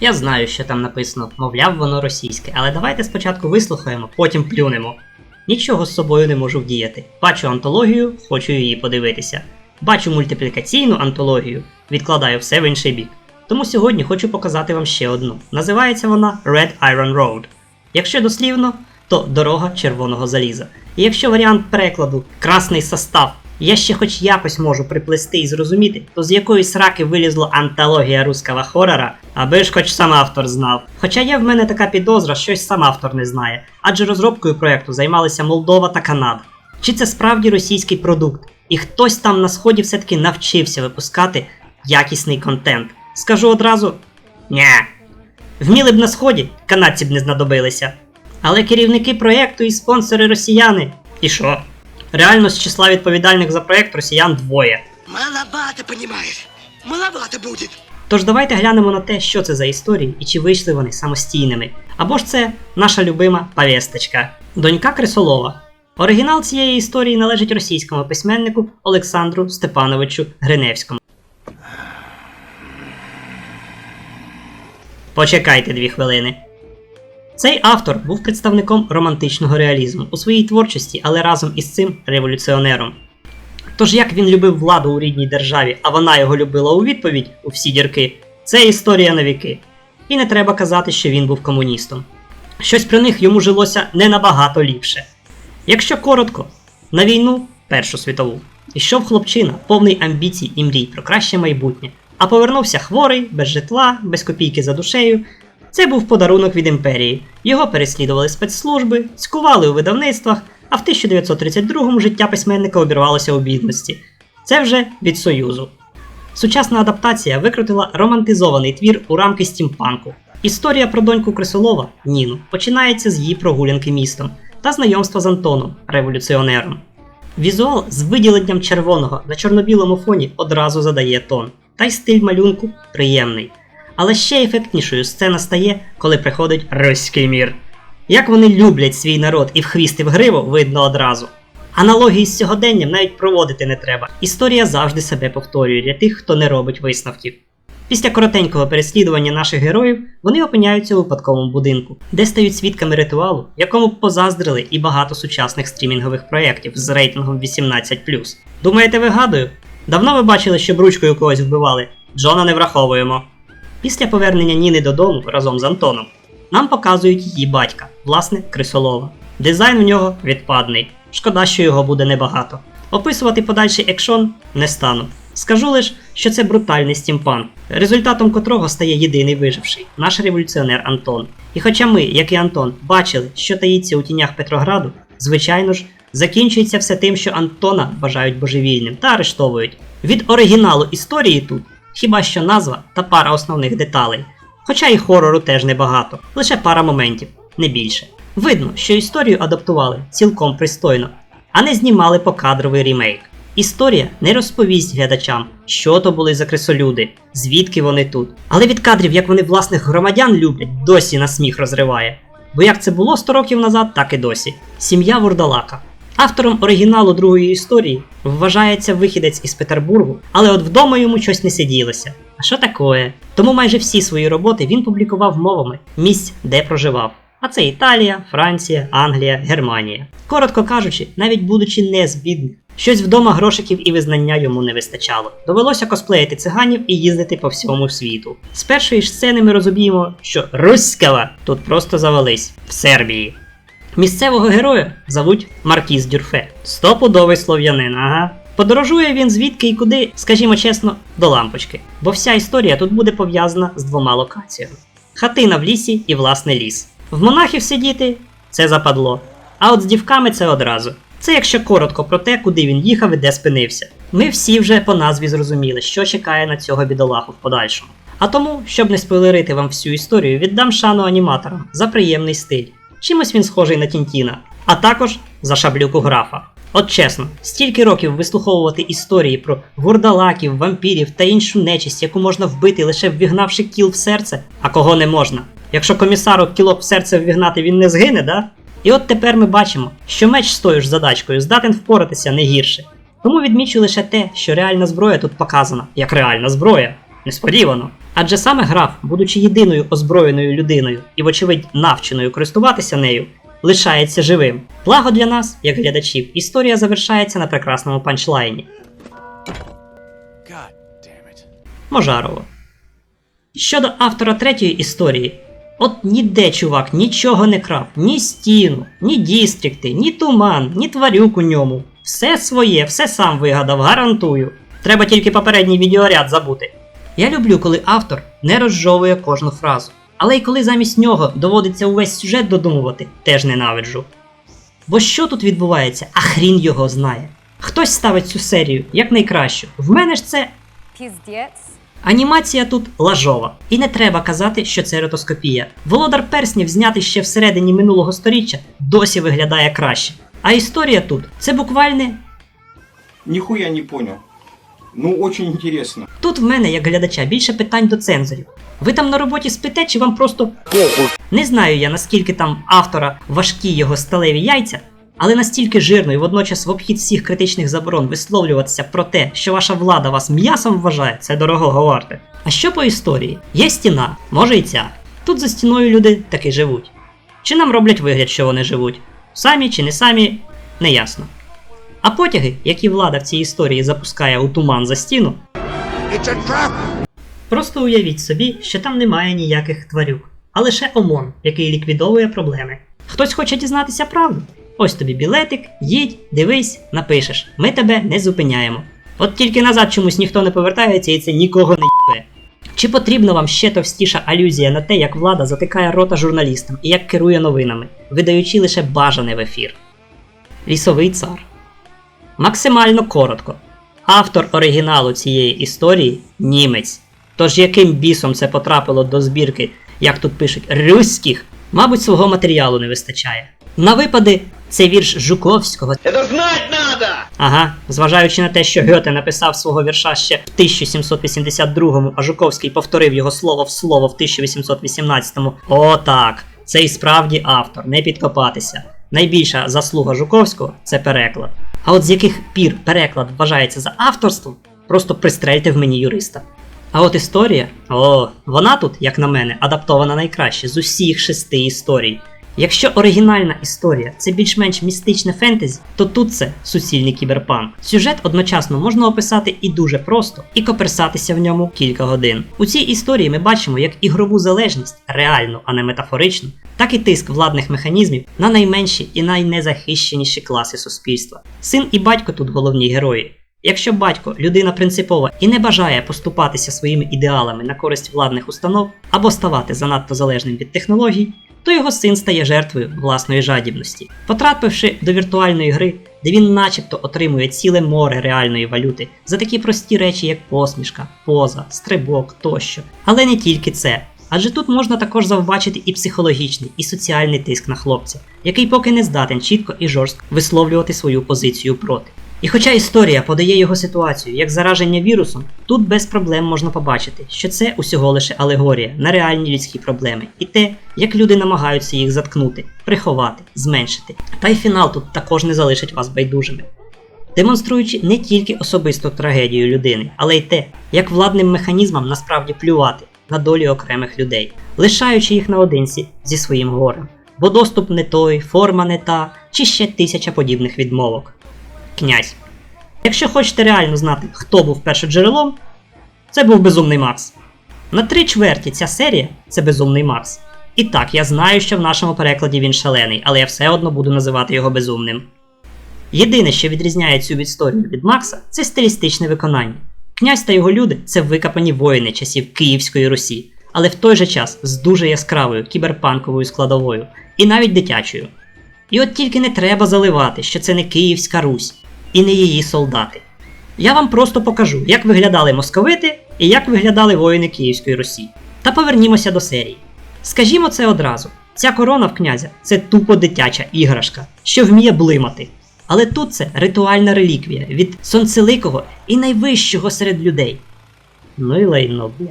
Я знаю, що там написано, мовляв, воно російське, але давайте спочатку вислухаємо, потім плюнемо. Нічого з собою не можу вдіяти. Бачу антологію, хочу її подивитися. Бачу мультиплікаційну антологію, відкладаю все в інший бік. Тому сьогодні хочу показати вам ще одну. Називається вона Red Iron Road. Якщо дослівно, то дорога червоного заліза. І якщо варіант перекладу красний состав я ще хоч якось можу приплести і зрозуміти, то з якої сраки вилізла антологія руского хорора, аби ж хоч сам автор знав. Хоча є в мене така підозра, що й сам автор не знає, адже розробкою проекту займалися Молдова та Канада. Чи це справді російський продукт? І хтось там на сході все-таки навчився випускати якісний контент. Скажу одразу: Нє. Вміли б на сході, канадці б не знадобилися. Але керівники проєкту і спонсори росіяни. І що? Реально з числа відповідальних за проєкт росіян двоє. Маловато, понимаешь? Маловато будет. Тож давайте глянемо на те, що це за історії і чи вийшли вони самостійними. Або ж це наша любима повісточка. Донька Крисолова. Оригінал цієї історії належить російському письменнику Олександру Степановичу Гриневському. Почекайте дві хвилини. Цей автор був представником романтичного реалізму у своїй творчості, але разом із цим революціонером. Тож як він любив владу у рідній державі, а вона його любила у відповідь у всі дірки, це історія на віки. І не треба казати, що він був комуністом. Щось при них йому жилося не набагато ліпше. Якщо коротко, на війну Першу світову ішов хлопчина, повний амбіцій і мрій про краще майбутнє, а повернувся хворий, без житла, без копійки за душею. Це був подарунок від імперії. Його переслідували спецслужби, цькували у видавництвах, а в 1932-му життя письменника обірвалося у бідності. Це вже від Союзу. Сучасна адаптація викрутила романтизований твір у рамки стімпанку. Історія про доньку Крисолова Ніну починається з її прогулянки містом та знайомства з Антоном, революціонером. Візуал з виділенням червоного на чорно-білому фоні одразу задає тон, та й стиль малюнку приємний. Але ще ефектнішою сцена стає, коли приходить руський мір. Як вони люблять свій народ і в хвіст і в гриву видно одразу. Аналогії з сьогоденням навіть проводити не треба. Історія завжди себе повторює для тих, хто не робить висновків. Після коротенького переслідування наших героїв вони опиняються у випадковому будинку, де стають свідками ритуалу, якому позаздрили і багато сучасних стрімінгових проєктів з рейтингом 18. Думаєте, вигадую? Давно ви бачили, що ручкою когось вбивали? Джона не враховуємо. Після повернення Ніни додому разом з Антоном нам показують її батька, власне, Крисолова. Дизайн у нього відпадний. Шкода, що його буде небагато. Описувати подальший екшон не стану. Скажу лише, що це брутальний стімпанк, результатом котрого стає єдиний виживший наш революціонер Антон. І хоча ми, як і Антон, бачили, що таїться у тінях Петрограду, звичайно ж, закінчується все тим, що Антона вважають божевільним та арештовують. Від оригіналу історії тут хіба що назва та пара основних деталей. Хоча і хорору теж небагато, лише пара моментів, не більше. Видно, що історію адаптували цілком пристойно, а не знімали покадровий рімейк. Історія не розповість глядачам, що то були за крисолюди, звідки вони тут. Але від кадрів, як вони власних громадян люблять, досі на сміх розриває. Бо як це було 100 років назад, так і досі. Сім'я Вурдалака. Автором оригіналу другої історії вважається вихідець із Петербургу, але от вдома йому щось не сиділося. А що таке? Тому майже всі свої роботи він публікував мовами місць, де проживав. А це Італія, Франція, Англія, Германія. Коротко кажучи, навіть будучи не з бідних, щось вдома грошиків і визнання йому не вистачало. Довелося косплеїти циганів і їздити по всьому світу. З першої ж сцени ми розуміємо, що Руськава тут просто завались в Сербії. Місцевого героя зовуть Маркіз Дюрфе. Стопудовий слов'янин, ага. Подорожує він звідки і куди, скажімо чесно, до лампочки. Бо вся історія тут буде пов'язана з двома локаціями: хатина в лісі і власне ліс. В монахів сидіти це западло. А от з дівками це одразу. Це якщо коротко про те, куди він їхав і де спинився. Ми всі вже по назві зрозуміли, що чекає на цього бідолаху в подальшому. А тому, щоб не спойлерити вам всю історію, віддам шану аніматорам за приємний стиль. Чимось він схожий на Тінтіна, а також за шаблюку графа. От чесно, стільки років вислуховувати історії про гурдалаків, вампірів та іншу нечисть, яку можна вбити лише ввігнавши кіл в серце, а кого не можна. Якщо комісару кілок в серце ввігнати, він не згине, да? І от тепер ми бачимо, що меч з тою ж задачкою здатен впоратися не гірше. Тому відмічу лише те, що реальна зброя тут показана як реальна зброя. Несподівано. Адже саме граф, будучи єдиною озброєною людиною і, вочевидь, навченою користуватися нею, лишається живим. Благо для нас, як глядачів, історія завершається на прекрасному панчлайні. Можарова. Щодо автора третьої історії, от ніде чувак нічого не крав, ні стіну, ні дістрікти, ні туман, ні тварюк у ньому. Все своє, все сам вигадав, гарантую. Треба тільки попередній відеоряд забути. Я люблю, коли автор не розжовує кожну фразу. Але й коли замість нього доводиться увесь сюжет додумувати, теж ненавиджу. Бо що тут відбувається, а хрін його знає. Хтось ставить цю серію як найкращу. В мене ж це Піздець. Анімація тут лажова, і не треба казати, що це ротоскопія. Володар перснів, знятий ще всередині минулого сторіччя, досі виглядає краще. А історія тут це буквальне. Нихуя не понял. Ну, очень интересно. Тут в мене, як глядача, більше питань до цензорів. Ви там на роботі спите, чи вам просто не знаю я наскільки там автора важкі його сталеві яйця, але настільки жирно і водночас в обхід всіх критичних заборон висловлюватися про те, що ваша влада вас м'ясом вважає, це дорогого варте. А що по історії? Є стіна, може і ця. Тут за стіною люди таки живуть. Чи нам роблять вигляд, що вони живуть? Самі чи не самі, не ясно. А потяги, які влада в цій історії запускає у туман за стіну! Просто уявіть собі, що там немає ніяких тварюк, а лише ОМОН, який ліквідовує проблеми. Хтось хоче дізнатися правду? Ось тобі білетик, їдь, дивись, напишеш. Ми тебе не зупиняємо. От тільки назад чомусь ніхто не повертається і це нікого не їбе. Чи потрібна вам ще товстіша алюзія на те, як влада затикає рота журналістам і як керує новинами, видаючи лише бажане в ефір? Лісовий цар. Максимально коротко. Автор оригіналу цієї історії німець. Тож яким бісом це потрапило до збірки, як тут пишуть, руських, мабуть, свого матеріалу не вистачає. На випади це вірш Жуковського. Это знать надо! Ага, зважаючи на те, що Гьоте написав свого вірша ще в 1782-му, а Жуковський повторив його слово в слово в 1818-му. О, так, це і справді автор, не підкопатися. Найбільша заслуга Жуковського це переклад. А от з яких пір переклад вважається за авторством, просто пристрельте в мені юриста. А от історія, о, вона тут, як на мене, адаптована найкраще з усіх шести історій. Якщо оригінальна історія це більш-менш містичне фентезі, то тут це суцільний кіберпанк. Сюжет одночасно можна описати і дуже просто, і коперсатися в ньому кілька годин. У цій історії ми бачимо як ігрову залежність, реальну, а не метафоричну, так і тиск владних механізмів на найменші і найнезахищеніші класи суспільства. Син і батько тут головні герої. Якщо батько людина принципова і не бажає поступатися своїми ідеалами на користь владних установ або ставати занадто залежним від технологій, то його син стає жертвою власної жадібності. Потрапивши до віртуальної гри, де він начебто отримує ціле море реальної валюти за такі прості речі, як посмішка, поза, стрибок тощо. Але не тільки це. Адже тут можна також завбачити і психологічний, і соціальний тиск на хлопця, який поки не здатен чітко і жорстко висловлювати свою позицію проти. І хоча історія подає його ситуацію як зараження вірусом, тут без проблем можна побачити, що це усього лише алегорія на реальні людські проблеми і те, як люди намагаються їх заткнути, приховати, зменшити. Та й фінал тут також не залишить вас байдужими. Демонструючи не тільки особисту трагедію людини, але й те, як владним механізмам насправді плювати на долі окремих людей, лишаючи їх наодинці зі своїм горем, бо доступ не той, форма не та, чи ще тисяча подібних відмовок князь. Якщо хочете реально знати, хто був першоджерелом, це був Безумний Макс. На три чверті ця серія це Безумний Макс. І так, я знаю, що в нашому перекладі він шалений, але я все одно буду називати його безумним. Єдине, що відрізняє цю історію від Макса, це стилістичне виконання. Князь та його люди це викопані воїни часів Київської Русі, але в той же час з дуже яскравою кіберпанковою складовою і навіть дитячою. І от тільки не треба заливати, що це не Київська Русь і не її солдати. Я вам просто покажу, як виглядали московити і як виглядали воїни Київської Русі. Та повернімося до серії. Скажімо це одразу: ця корона в князя це тупо дитяча іграшка, що вміє блимати. Але тут це ритуальна реліквія від сонцеликого і найвищого серед людей. Ну і лайно, блядь.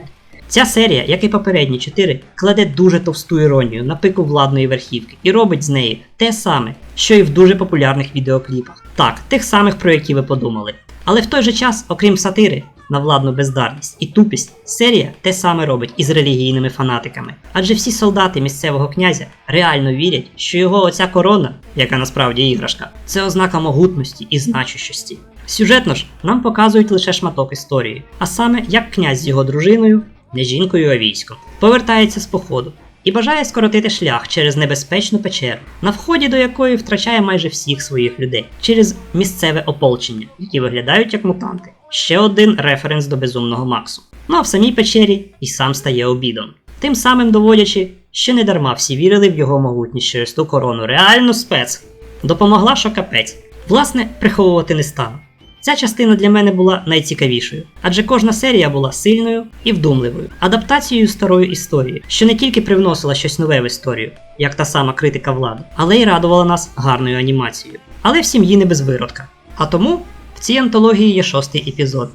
Ця серія, як і попередні чотири, кладе дуже товсту іронію на пику владної верхівки і робить з неї те саме, що і в дуже популярних відеокліпах. Так, тих самих, про які ви подумали. Але в той же час, окрім сатири на владну бездарність і тупість, серія те саме робить із релігійними фанатиками. Адже всі солдати місцевого князя реально вірять, що його оця корона, яка насправді іграшка, це ознака могутності і значущості. Сюжетно ж нам показують лише шматок історії, а саме як князь з його дружиною, не жінкою, а військом, повертається з походу і бажає скоротити шлях через небезпечну печеру, на вході до якої втрачає майже всіх своїх людей через місцеве ополчення, які виглядають як мутанти. Ще один референс до безумного Максу. Ну а в самій печері і сам стає обідом. Тим самим доводячи, що не дарма всі вірили в його могутність через ту корону. Реально спец. Допомогла, що капець. Власне, приховувати не стану. Ця частина для мене була найцікавішою, адже кожна серія була сильною і вдумливою, адаптацією старої історії, що не тільки привносила щось нове в історію, як та сама критика влади, але й радувала нас гарною анімацією. Але в сім'ї не без виродка. А тому в цій антології є шостий епізод.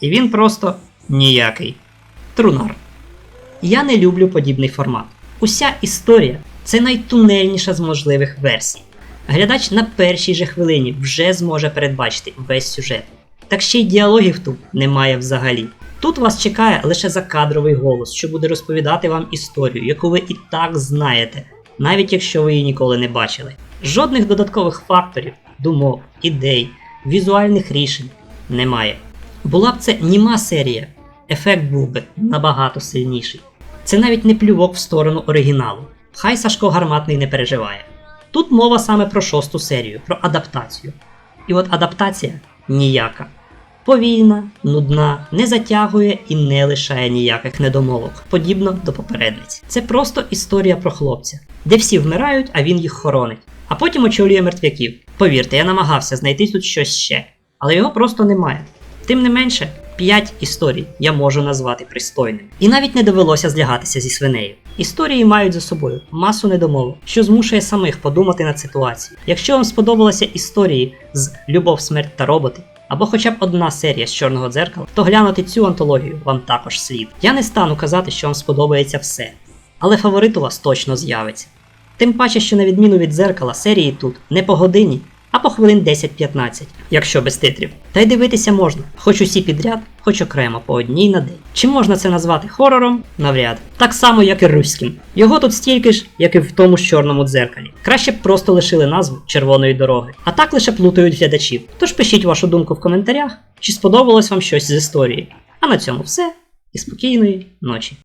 І він просто ніякий. Трунар. Я не люблю подібний формат. Уся історія це найтунельніша з можливих версій. Глядач на першій же хвилині вже зможе передбачити весь сюжет. Так ще й діалогів тут немає взагалі. Тут вас чекає лише закадровий голос, що буде розповідати вам історію, яку ви і так знаєте, навіть якщо ви її ніколи не бачили. Жодних додаткових факторів, думок, ідей, візуальних рішень немає. Була б це німа серія, ефект був би набагато сильніший. Це навіть не плювок в сторону оригіналу. Хай Сашко Гарматний не переживає. Тут мова саме про шосту серію, про адаптацію. І от адаптація ніяка. Повільна, нудна, не затягує і не лишає ніяких недомовок, подібно до попередниць. Це просто історія про хлопця, де всі вмирають, а він їх хоронить. А потім очолює мертвяків. Повірте, я намагався знайти тут щось ще, але його просто немає. Тим не менше, 5 історій я можу назвати пристойним. І навіть не довелося злягатися зі свинею. Історії мають за собою масу недомовок, що змушує самих подумати над ситуацією. Якщо вам сподобалися історії з Любов, смерть та роботи, або хоча б одна серія з чорного дзеркала, то глянути цю антологію вам також слід. Я не стану казати, що вам сподобається все, але фаворит у вас точно з'явиться. Тим паче, що на відміну від дзеркала, серії тут не по годині, а по хвилин 10-15, якщо без титрів. Та й дивитися можна, хоч усі підряд, хоч окремо по одній на день. Чи можна це назвати хорором? Навряд. Так само, як і руським. Його тут стільки ж, як і в тому ж чорному дзеркалі. Краще б просто лишили назву червоної дороги. А так лише плутають глядачів. Тож пишіть вашу думку в коментарях, чи сподобалось вам щось з історії. А на цьому все. І спокійної ночі.